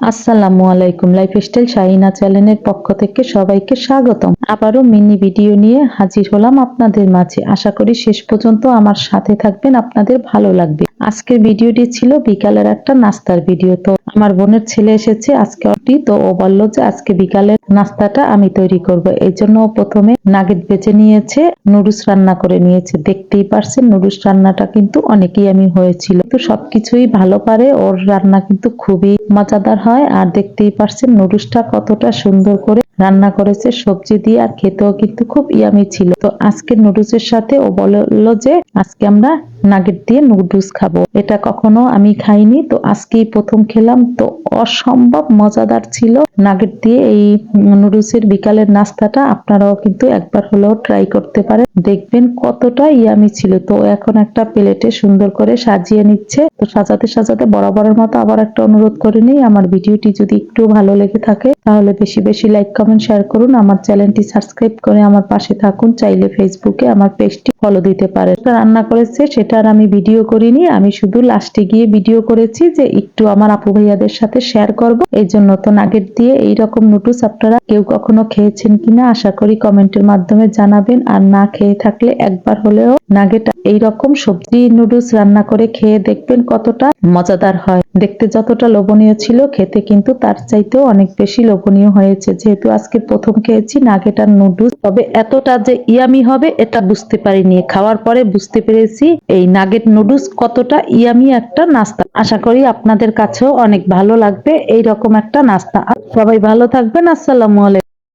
আসসালামু আলাইকুম লাইফস্টাইল শাহিনা চ্যানেলের পক্ষ থেকে সবাইকে স্বাগতম। আবারও মিনি ভিডিও নিয়ে হাজির হলাম আপনাদের মাঝে। আশা করি শেষ পর্যন্ত আমার সাথে থাকবেন, আপনাদের ভালো লাগবে। আজকের ভিডিওটি ছিল বিকালের একটা নাস্তার ভিডিও। তো আমার বোনের ছেলে এসেছে, আজকে ওটি তো ও বলল যে আজকে বিকালের নাস্তাটা আমি তৈরি করব। এই জন্য প্রথমে নাগেট বেছে নিয়েছে, নুডলস রান্না করে নিয়েছে। দেখতেই পারছেন, নুডলস রান্নাটা কিন্তু অনেকেই আমি হয়েছিল। তো সবকিছুই ভালো পারে, ওর রান্না কিন্তু খুবই মজাদার হয় আর দেখতেই পারছেন নুডলসটা কতটা সুন্দর করে রান্না করেছে। সবজি দিয়ে আর খেতেও কিন্তু খুব ইয়ামি ছিল। তো আজকে নুডলসের সাথে ও বলল যে, আজকে আমরা নাগেট দিয়ে নুডলস খাব। এটা কখনো আমি খাইনি, তো আজকেই প্রথম খেলাম। তো অসম্ভব মজাদার ছিল নাগেট দিয়ে এই নুডলসের বিকালের নাস্তাটা। আপনারাও কিন্তু একবার হলেও ট্রাই করতে পারেন। দেখবেন কতটা ইয়ামি ছিল। তো এখন একটা প্লেটে সুন্দর করে সাজিয়ে নিচ্ছে। তো সাজাতে সাজাতে বরাবরের মতো আবার একটা অনুরোধ করে নিই, আমার ভিডিওটি যদি একটু ভালো লেগে থাকে, তাহলে বেশি বেশি লাইক কমেন্ট শেয়ার করুন। আমার চ্যানেলটি সাবস্ক্রাইব করে আমার পাশে থাকুন। চাইলে ফেসবুকে আমার পেজটি ফলো দিতে পারে। রান্না করেছে, সেটা আর আমি ভিডিও করিনি। আমি শুধু লাস্টে গিয়ে ভিডিও করেছি যে একটু আমার আপু ভাইয়াদের সাথে শেয়ার করব। এই জন্য তো নাগেট দিয়ে এই রকম নুডলস আপনারা কেউ কখনো খেয়েছেন কিনা আশা করি কমেন্টের মাধ্যমে জানাবেন। আর না খেয়ে থাকলে একবার হলেও নাগেট এই রকম সবজি নুডলস রান্না করে খেয়ে দেখবেন কতটা মজাদার হয়। দেখতে যতটা লোভনীয় ছিল, খেতে কিন্তু তার চাইতেও অনেক বেশি লোভনীয় হয়েছে। যেহেতু আজকে প্রথম খেয়েছি নাগেট আর নুডলস তবে এতটা যে ইয়ামি হবে, এটা বুঝতে পারিনি। খাওয়ার পরে বুঝতে পেরেছি এই নাগেট নুডলস কতটা ইয়ামি একটা নাস্তা। আশা করি আপনাদের কাছেও অনেক ভালো লাগবে এই রকম একটা নাস্তা। সবাই ভালো থাকবেন। আসসালামু আলাইকুম।